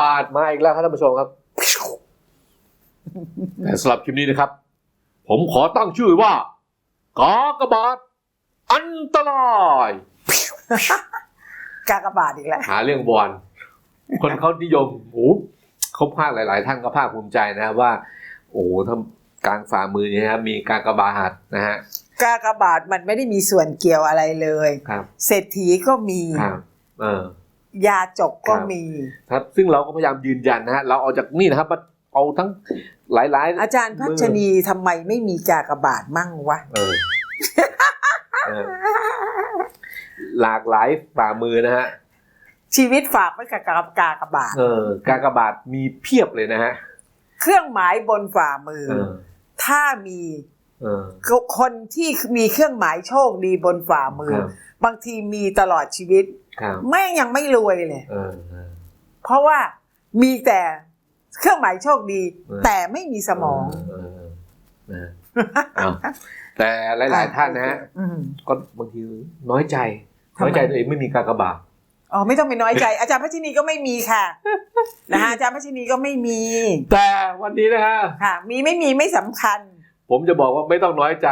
บาทมาอีกแล้วครับท่านผู้ชมครับแต่สำหรับคลิปนี้นะครับ ผมขอตั้งชื่อว่ากากบาท อันตรายกากบาทอีกแล้วหาเรื่องบอลคนเขานิยมโอ้โหเขาภาคหลาย ๆ ท่านก็ภาคภูมิใจนะครับว่า โอ้โหทำกลางฝ่ามือเนี่ยนะครับมีกากบาทนะฮะกากบาทมันไม่ได้มีส่วนเกี่ยวอะไรเลย ครับ เศรษฐีก็มีครับ เออ ยาจกก็ครับมีครับซึ่งเราก็พยายามยืนยันนะฮะเราเอาจากนี่นะครับมาเอาทั้งหลายๆ อาจารย์พัชนีทำไมไม่มีกากบาทมั่งวะเออเออหลากหลายฝ่ามือนะฮะชีวิตฝากไว้กับกากบาทเออกากบาทมีเพียบเลยนะฮะเครื่องหมายบนฝ่ามือ เออถ้ามีเออ คนที่มีเครื่องหมายโชคดีบนฝ่ามือ ครับ บางทีมีตลอดชีวิตครับ แม่งยังไม่รวยเลยเออเออเพราะว่ามีแต่เครื่องหมายโชคดีเออแต่ไม่มีสมองเออเออเอาแต่หลาย ๆ ท่านนะฮะอืมก็บางทีน้อยใจทำไมน้อยใจตัวเองไม่มีกากบาทอ๋อไม่ต้องไปน้อยใจ อาจารย์พัชนีก็ไม่มีค่ะนะฮะอาจารย์พัชนีก็ไม่มี แต่วันนี้นะฮะค่ะ มีไม่มีไม่สำคัญ ผมจะบอกว่าไม่ต้องน้อยใจ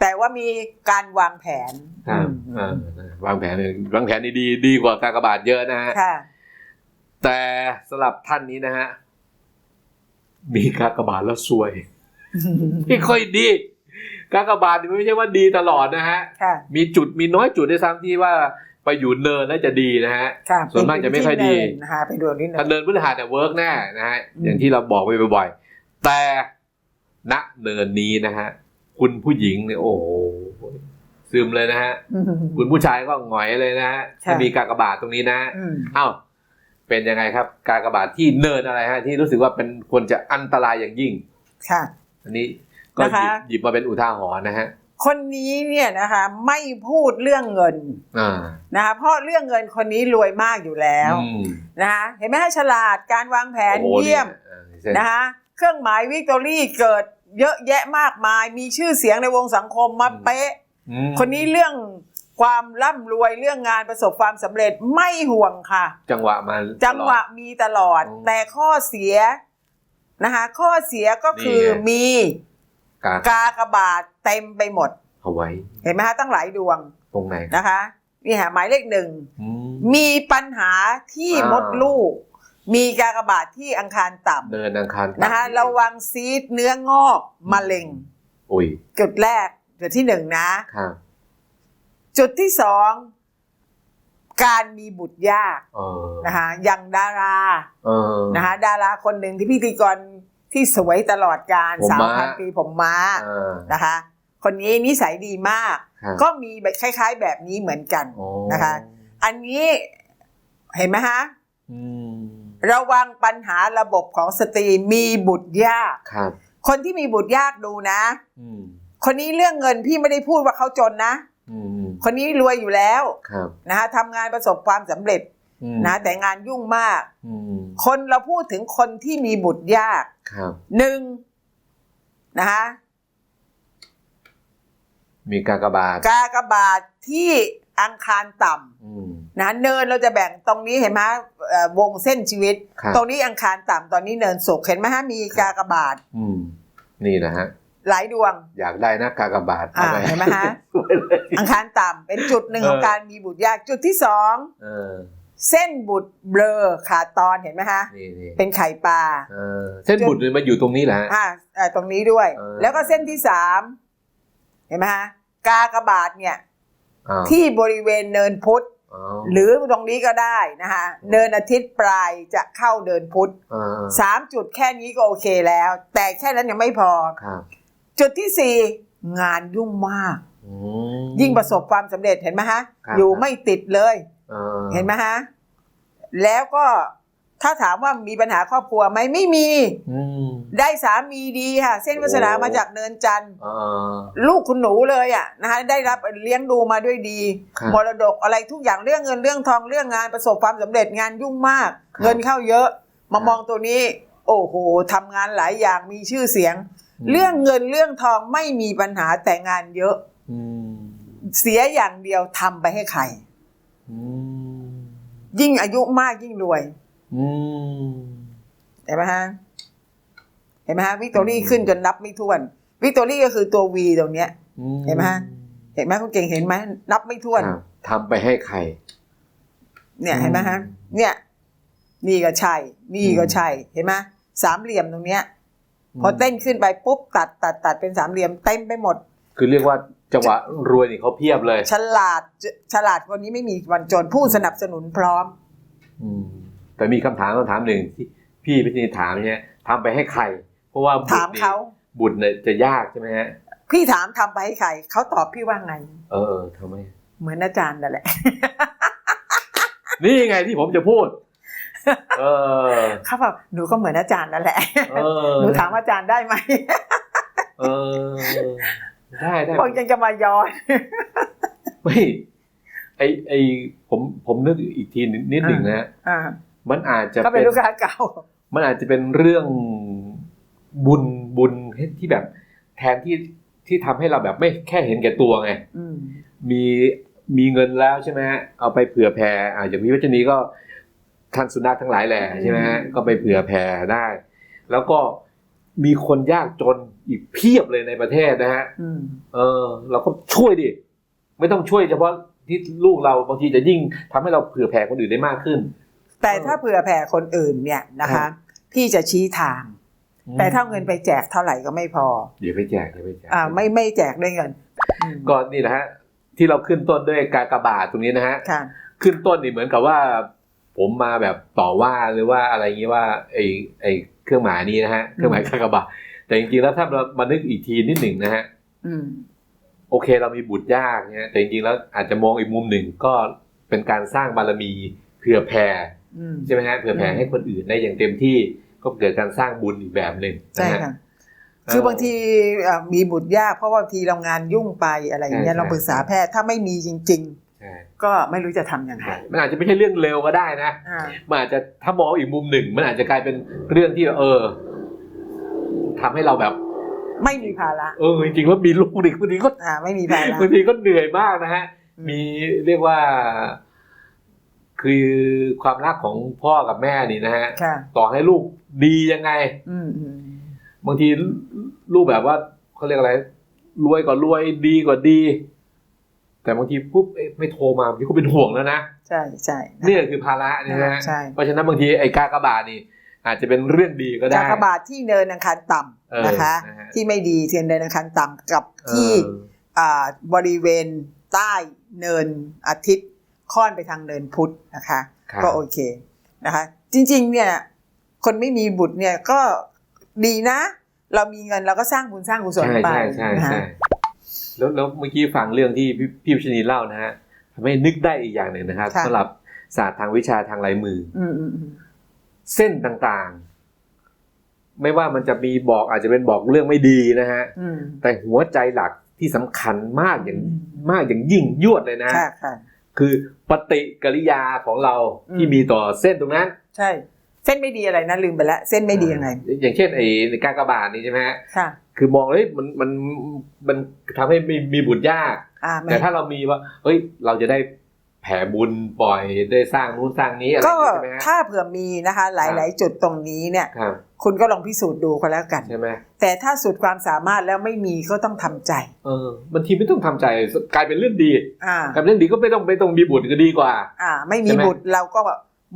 แต่ว่ามีการวางแผนครับอืมเออวางแผนวางแผนดีๆดีกว่ากากบาทเยอะนะฮะค่ะแต่สำหรับท่านนี้นะฮะมีกากบาทแล้วซวย ไม่ค่อยดีกากบาทนี่ไม่ใช่ว่าดีตลอดนะฮะค่ะมีจุดมีน้อยจุดด้วยซ้ำที่ว่าไปอยู่เนินแล้วจะดีนะฮะค่ะส่วนมากจะไม่ค่อยดีเป็นที่เนินนะคะไปดูนี่ถ้าเนินเนินพื้นฐานเนี่ยเวิร์กแน่นะฮะอืมอย่างที่เราบอกไปบ่อยๆแต่ณเนินนี้นะฮะ คุณผู้หญิงเนี่ยโอ้โหซึมเลยนะฮะอืมคุณผู้ชายก็หงอยเลยนะฮะค่ะถ้ามีกากบาทตรงนี้นะอืมเอ้าเป็นยังไงครับ กากบาทที่เนินอะไรฮะ ที่รู้สึกว่าเป็นควรจะอันตรายอย่างยิ่ง ค่ะ อันนี้ก็หยิบนะคะหยิบมาเป็นอุทาหรณ์นะฮะคนนี้เนี่ยนะคะไม่พูดเรื่องเงินอ่านะคะเพราะเรื่องเงินคนนี้รวยมากอยู่แล้วอืมนะคะเห็นไหมฮะฉลาดการวางแผนโอ้โหเยี่ยมนี่อ่าเส้นนะคะเครื่องหมายวิกตอรี่เกิด เยอะแยะมากมาย มีชื่อเสียงในวงสังคมมาเป๊ะอืมคนนี้เรื่องความร่ำรวยเรื่องงานประสบความสำเร็จไม่ห่วงค่ะ จังหวะมาจังหวะตลอดมีตลอดอืมแต่ข้อเสียนะคะ ข้อเสียก็คือนี่ไงมีกากากบาทเต็มไปหมด เอาไว้ เห็นไหมคะตั้งหลายดวงตรงไหนนะคะนี่ค่ะหมายเลขหนึ่งอืมมีปัญหาที่อ่ามมดลูก มีกากบาทที่อังคารต่ำเนินอังคารนะคะระวังซีดเนื้องอกมะเร็งอุ้ยจุดแรกจุดที่หนึ่งนะครับจุดที่สองการมีบุตรยากเออนะคะอย่างดาราเออนะคะดาราคนหนึ่งที่พิธีกรที่สวยตลอดการผมสาวม้าพันปีผมม้าเออนะคะ คนนี้นิสัยดีมากครับก็มีแบบคล้ายๆแบบนี้เหมือนกันอ๋อนะคะ อันนี้เห็นไหมฮะอืม ระวังปัญหาระบบของสตรีมีบุตรยาก ครับ คนที่มีบุตรยากดูนะ อืมคนนี้เรื่องเงินพี่ไม่ได้พูดว่าเขาจนนะ อืมคนนี้รวยอยู่แล้วครับนะคะทำงานประสบความสำเร็จอืมนะแต่งานยุ่งมาก อืมคนเราพูดถึงคนที่มีบุตรยากครับ หนึ่งนะคะมีกากบาทกากบาทที่อังคารต่อืมำ นะเนินเราจะแบ่งตรงนี้เห็นไหมเอ่อวงเส้นชีวิต ครับ ตรงนี้อังคารต่ำตอนนี้เนินสุกเห็นไหมฮะมีกากบาทอืม นี่นะฮะ หลายดวง อยากได้นะกากบาทอ่าเอาปเห็นไหมฮะสวยเลย อังคารต่ำเป็นจุดหนึ่งเออ ของการมีบุตรยากจุดที่สองเออ เส้นบุตรเบลอขาดตอนเห็นไหมฮะ นี่นี่เป็นไข่ปลา เออเส้นบุตรเนี่ยมาอยู่ตรงนี้แหละฮะ อ่าเอ่อตรงนี้ด้วย เออ แล้วก็เส้นที่สามเห็นไหมฮะกากบาทเนี่ยอ้าวที่บริเวณเนินพุธอ้าว หรือตรงนี้ก็ได้นะคะเนินอาทิตย์ปลายจะเข้าเดินพุธอ่าสามจุดแค่นี้ก็โอเคแล้ว แต่แค่นั้นยังไม่พอครับจุดที่สี่งานยุ่งมากอืมยิ่งประสบความสำเร็จเห็นไหมฮะครับอยู่ไม่ติดเลยออเห็นไหมฮะ แล้วก็ ถ้าถามว่ามีปัญหาครอบครัวไหมไม่มี อืมได้สามีดีค่ะ เส้นวาสนาโอ้มาจากเนินจันทร์ อ่า ลูกคุณหนูเลยอะนะคะได้รับเลี้ยงดูมาด้วยดีครับ มรดกอะไรทุกอย่างเรื่องเงินเรื่องทองเรื่องงานประสบความสำเร็จงานยุ่งมากครับเงินเข้าเยอะ มาครับมองตัวนี้ โอ้โหทำงานหลายอย่างมีชื่อเสียงอืมเรื่องเงินเรื่องทองไม่มีปัญหาแต่งานเยอะ อืมเสียอย่างเดียวทำไปให้ใคร อืมยิ่งอายุมากยิ่งรวย อืมเห็นไหมฮะเห็นไหมฮะวิกตอรี่ขึ้นจนนับไม่ถ้วน วิกตอรี่ก็คือตัววีตรงเนี้ยอืเห็นไหมฮะเห็นไหมคุณเก่งเห็นไหมนับไม่ถ้วนครับทำไปให้ใคร เนี่ยอืมเห็นไหมฮะเนี่ย นี่ก็ใช่ นี่ก็อืมใช่ เห็นไหมสามเหลี่ยมตรงเนี้ย พอเต้นขึ้นไปปุ๊บตัดตัดตัดเป็นสามเหลี่ยมเต็มไปหมด คือเรียกว่าจังหวะรวยนี่เขาเพียบเลย ฉลาดฉลาดคนนี้ไม่มีวันจนผู้สนับสนุนพร้อมอืม แต่มีคำถามคำถามหนึ่งที่พี่พิธีถามเนี่ยทำไปให้ใคร เพราะว่าบุตรถามเขานี่บุตรเนี่ยจะยากใช่ไหมฮะพี่ถามทำไปให้ใครเขาตอบพี่ว่าไงเออเออทำไมเหมือนอาจารย์นั่นแหละ นี่ไงที่ผมจะพูดเออเขาบอกหนูก็เหมือนอาจารย์นั่นแหละเออหนูถามอาจารย์ได้ไหมเออได้ได้บอกยังจะมาย้อนไม่ไอไอผมผมนึกอีกทีนิดนิดหนึ่งนะฮะอ่า มันอาจจะก็เป็นลูกค้าเก่า มันอาจจะเป็นเรื่องบุญบุญที่แบบแทนที่ที่ทำให้เราแบบไม่แค่เห็นแก่ตัวไงอืมมีมีเงินแล้วใช่ไหมฮะเอาไปเผื่อแผ่อ่าอย่างพี่วัชนีก็ท่านสุนัขทั้งหลายแหละใช่ไหมฮะก็ไปเผื่อแผ่ได้ แล้วก็มีคนยากจนอีกเพียบเลยในประเทศนะฮะอืมเออ เราก็ช่วยดิ ไม่ต้องช่วยเฉพาะที่ลูกเราบางทีจะยิ่งทำให้เราเผื่อแผ่คนอื่นได้มากขึ้น แต่ถ้าเผื่อแผ่คนอื่นเนี่ยนะครัคะบพี่จะชี้ทาง แต่ถ้าเอาเงินไปแจกเท่าไหร่ก็ไม่พอเดี๋ยวไปแจกเดี๋ยวไปแจกอ่าไม่ไม่แจกด้วยเงินอืมก็นี่นะฮะที่เราขึ้นต้นด้วยกากบาทตรงนี้นะฮะค่ะขึ้นต้นนี่เหมือนกับว่า ผมมาแบบต่อว่าหรือว่าอะไรอย่างนี้ว่าไอ้ไอ้เครื่องหมายนี้นะฮะเครื่องหมายกากบาทแต่จริงๆแล้วถ้าเรามานึกอีกทีนิดหนึ่งนะฮะอืมโอเคเรามีบุตรยากเนี่ยแต่จริงๆแล้วอาจจะมองอีกมุมหนึ่งก็เป็นการสร้างบารมีเผื่อแผ่อืม ใช่ไหมฮะเผื่อแผ่อืมให้คนอื่นได้อย่างเต็มที่ก็เกิดการสร้างบุญอีกแบบหนึ่งใช่นะฮะค่ะคือบางทีเอ่อมีบุตรยากเพราะว่าบางทีเรางานยุ่งไปอะไรอย่างเงี้ยใช่เราปรึกษาแพทย์ถ้าไม่มีจริงใช่ๆก็ไม่รู้จะทำยังไงมันอาจจะไม่ใช่เรื่องเร็วก็ได้นะอ่ามันอาจจะถ้ามองอีกมุมหนึ่ง มันอาจจะกลายเป็นเรื่องที่เออทำให้เราแบบ ไม่มีภาระเออจริงๆแล้วมีลูกดิบางทีก็อ่าไม่มีภาระบางทีก็เหนื่อยมากนะฮะอืมมีเรียกว่า คือความรักของพ่อกับแม่นี่นะฮะค่ะต่อให้ลูกดียังไงอืมอืมบางทีลูกแบบว่าเขาเรียกอะไร รวยกว่ารวยดีกว่าดี แต่บางทีปุ๊บเอ๊ะไม่โทรมาบางทีก็เป็นห่วงแล้วนะใช่ใช่นี่คือภาระนี่นะฮะใช่เพราะฉะนั้นบางทีไอ้กากบาทนี่ อาจจะเป็นเรื่องดีก็ได้กากบาทที่เนินอังคารต่เออำนะคะนะฮะที่ไม่ดีเทียนเนินอังคารต่ำกับที่เอออ่าบริเวณใต้เนินอาทิตย์ ค่อนไปทางเนินพุธนะคะครับก็โอเคนะคะ จริง ๆ เนี่ย คนไม่มีบุตรเนี่ยก็ดีนะ เรามีเงินเราก็สร้างบุญสร้างกุศลใช่ไปใช่ใช่นะใช่คะแล้วแล้วเมื่อกี้ฟังเรื่องที่พี่พี่วิชนีเล่านะฮะทำให้นึกได้อีกอย่างหนึ่งนะครับสำหรับศาสตร์ทางวิชาทางลายมืออืมอืมอืมเส้นต่างๆ ไม่ว่ามันจะมีบอกอาจจะเป็นบอกเรื่องไม่ดีนะฮะอืมแต่หัวใจหลักที่สำคัญมากอย่างอืมมากอย่างยิ่งยวดเลยนะ ค่ะค่ะคือปฏิกิริยาของเราอืมที่มีต่อเส้นตรงนั้น ใช่ เส้นไม่ดีอะไรนะลืมไปแล้วเส้นไม่ดียังไง อย่างเช่นไอ้กากบาทนี่ใช่ไหมฮะค่ะคือมองเลยมันมันมันทำให้มีมีบุญยากอ่าไม่แต่ถ้าเรามีว่าเฮ้ยเราจะได้ แผ่บุญปล่อยได้สร้างนู้นสร้างนี้อะไรอก็ย่างนี้ใช่ไหมฮะถ้าเผื่อมีนะคะ หลาย ๆ จุดตรงนี้เนี่ยครับคุณก็ลองพิสูจน์ดูก็แล้วกันใช่ไหมแต่ถ้าสุดความสามารถแล้วไม่มีก็ต้องทำใจ เออบางทีไม่ต้องทำใจกลายเป็นเรื่องดีอ่ากลายเป็นเรื่องดีก็ไม่ต้องไม่ต้องมีบุญก็ดีกว่า อ่า ไม่มีใช่ไหมบุตรเราก็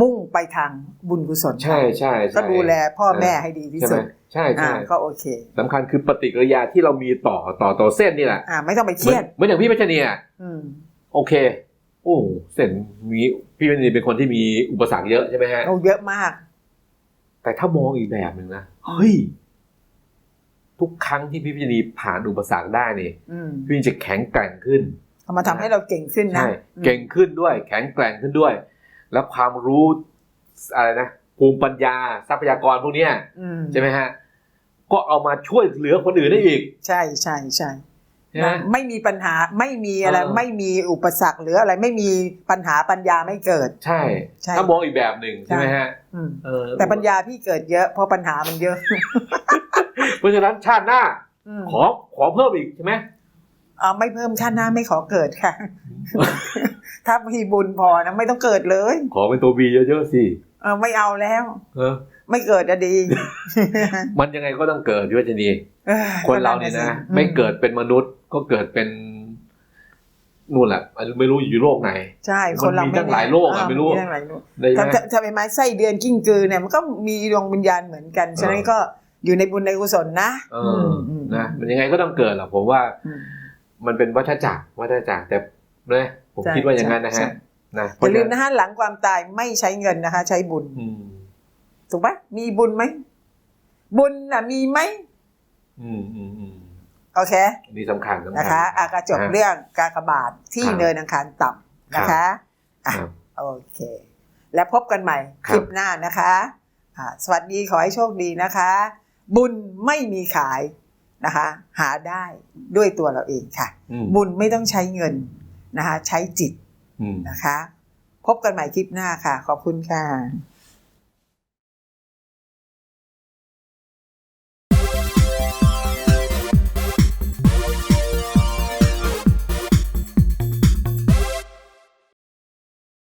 มุ่งไปทางบุญกุศลใช่ใช่ใช่ก็ดูแลพ่อแม่ให้ดีที่ใช่ไหมสุดใช่อ่าใช่ก็โอเคสำคัญคือปฏิกิริยาที่เรามีต่อต่อต่อเส้นนี่แหละอ่าไม่ต้องไปเคเหมืรีอยนดเหมือนอย่างพี่พัชเนียอืมโอเคโอ้เส้นมีพี่พัชเนียเป็นคนที่มีอุปสรรคเยอะใช่ไหมฮะโอ้เยอะมาก แต่ถ้ามองอีกแบบหนึ่งนะเฮ้ยทุกครั้งที่พี่พัชนีผ่านอุปสรรคได้นี่อืมพี่จะแข็งแกร่งขึ้นเอามาทำให้เราเก่งขึ้นนะใช่เก่งขึ้นด้วย แข็งแกร่งขึ้นด้วย แล้วความรู้อะไรนะภูมิปัญญาทรัพยากรพวกเนี้ยอืมใช่ไหมฮะก็เอามาช่วยเหลือคนอื่นได้อีก ใช่ใช่ใช่ใช่ไหม นะไม่มีปัญหาไม่มีอะไรเออไม่มีอุปสรรคหรืออะไรไม่มีปัญหาปัญญาไม่เกิด ใช่ใช่ถ้ามองอีกแบบหนึ่งใช่ไหมฮะอืมเออแต่ปัญญาพี่เกิดเยอะ เพราะปัญหามันเยอะ เพราะฉะนั้นชาติหน้าอืมขอขอเพิ่มอีกใช่ไหมเอ่อไม่เพิ่มชาติหน้าไม่ขอเกิดค่ะ ถ้ามีบุญพอนะไม่ต้องเกิดเลย ขอเป็นตัวบีเยอะๆสิเออไม่เอาแล้ว เออ ไม่เกิดอะดี มันยังไงก็ต้องเกิดพี่วัชนีออคนเราเนี่ยนะอืไม่เกิดเป็นมนุษย์ก็เกิดเป็นนู่นแหละไม่รู้อยู่โลกไหน ใช่คนเรามันมีไม่ตั้งหลายโลกอะเไม่รู้ตั้งหลายโลกได้ไหมถ้าถ้าถ้าเป็นไม้ไส้เดือนกิ้งกือเนี่ยมันก็มีดวงวิญญาณเหมือนกันฉะนั้นก็อยู่ในบุญในกุศลนะเอออมนะมันยังไงก็ต้องเกิดแหละผมว่าอืมมันเป็นวัฏจักรวัฏจักรแต่นะผมใช่คิดว่าอย่างนั้นนะใช่ฮะนะอย่าลืมนะฮะหลังความตายไม่ใช้เงินนะคะ ใช้บุญอืม ถูกปะมีบุญไหม บุญน่ะมีไหมอืมอืมอืมโอเคอันนี่สำคัญสำคัญนะคะอากระจบนะเรื่องกากบาทที่ครับเนินอังคารต่ำนะคะอะครับโอเค แล้วพบกันใหม่คครับลิปหน้านะคะอ่าสวัสดีขอให้โชคดีนะคะ บุญไม่มีขายนะคะ หาได้ด้วยตัวเราเองค่ะอืมบุญไม่ต้องใช้เงินนะคะ ใช้จิตอืมนะคะ พบกันใหม่คลิปหน้าค่ะ ขอบคุณค่ะ